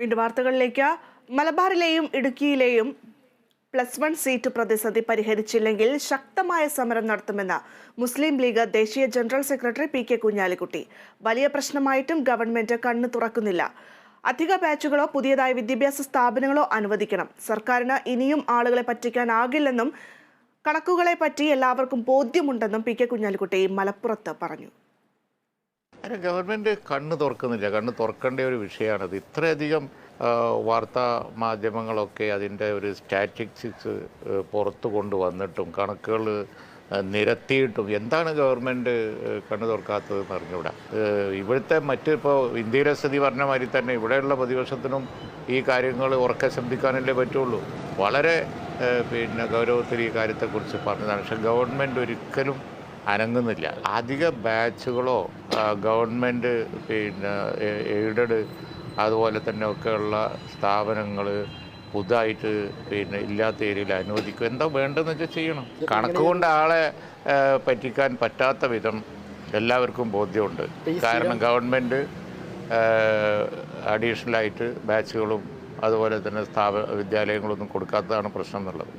വീണ്ടും വാർത്തകളിലേക്ക്. മലബാറിലെയും ഇടുക്കിയിലെയും പ്ലസ് വൺ സീറ്റ് പ്രതിസന്ധി പരിഹരിച്ചില്ലെങ്കിൽ ശക്തമായ സമരം നടത്തുമെന്ന് മുസ്ലിം ലീഗ് ദേശീയ general secretary P K Kunhalikutty. വലിയ പ്രശ്നമായിട്ടും ഗവൺമെന്റ് കണ്ണു തുറക്കുന്നില്ല. അധിക ബാച്ചുകളോ പുതിയതായ വിദ്യാഭ്യാസ സ്ഥാപനങ്ങളോ അനുവദിക്കണം. സർക്കാരിന് ഇനിയും ആളുകളെ പറ്റിക്കാനാകില്ലെന്നും കണക്കുകളെ പറ്റി എല്ലാവർക്കും ബോധ്യമുണ്ടെന്നും പി കെ കുഞ്ഞാലിക്കുട്ടി മലപ്പുറത്ത് പറഞ്ഞു. അല്ല ഗവൺമെന്റ് കണ്ണ് തുറക്കുന്നില്ല. കണ്ണ് തുറക്കേണ്ട ഒരു വിഷയമാണത്. ഇത്രയധികം വാർത്താ മാധ്യമങ്ങളൊക്കെ അതിന്റെ ഒരു സ്റ്റാറ്റിസ്റ്റിക്സ് പുറത്തു കൊണ്ടുവന്നിട്ടും കണക്കുകൾ നിരത്തിയിട്ടും എന്താണ് ഗവൺമെന്റ് കണ്ണു തുറക്കാത്തത് എന്ന് ഏഹ് ഇവിടുത്തെ മറ്റ് ഇപ്പോൾ ഇന്ത്യയിലെ സ്ഥിതി പറഞ്ഞ മാതിരി തന്നെ ഇവിടെയുള്ള പ്രതിപക്ഷത്തിനും ഈ കാര്യങ്ങൾ ഉറക്കെ ശ്രദ്ധിക്കാനല്ലേ പറ്റുള്ളൂ. വളരെ പിന്നെ ഗൗരവത്തിൽ ഈ കാര്യത്തെക്കുറിച്ച് പറഞ്ഞതാണ്. പക്ഷേ ഗവൺമെന്റ് ഒരിക്കലും അനങ്ങുന്നില്ല. അധിക ബാച്ചുകളോ ഗവൺമെന്റ് പിന്നെ എയ്ഡഡ് അതുപോലെ തന്നെ ഒക്കെയുള്ള സ്ഥാപനങ്ങൾ പുതുതായിട്ട് പിന്നെ ഇല്ലാത്ത ഏരിയയിൽ അനുവദിക്കും. എന്താ വേണ്ടതെന്ന് വെച്ചാൽ ചെയ്യണം. കണക്ക് കൊണ്ട് ആളെ പറ്റിക്കാൻ പറ്റാത്ത വിധം എല്ലാവർക്കും ബോധ്യമുണ്ട്. കാരണം ഗവൺമെന്റ് അഡീഷണലായിട്ട് ബാച്ചുകളും അതുപോലെ തന്നെ സ്ഥാപന വിദ്യാലയങ്ങളൊന്നും കൊടുക്കാത്തതാണ് പ്രശ്നം എന്നുള്ളത്.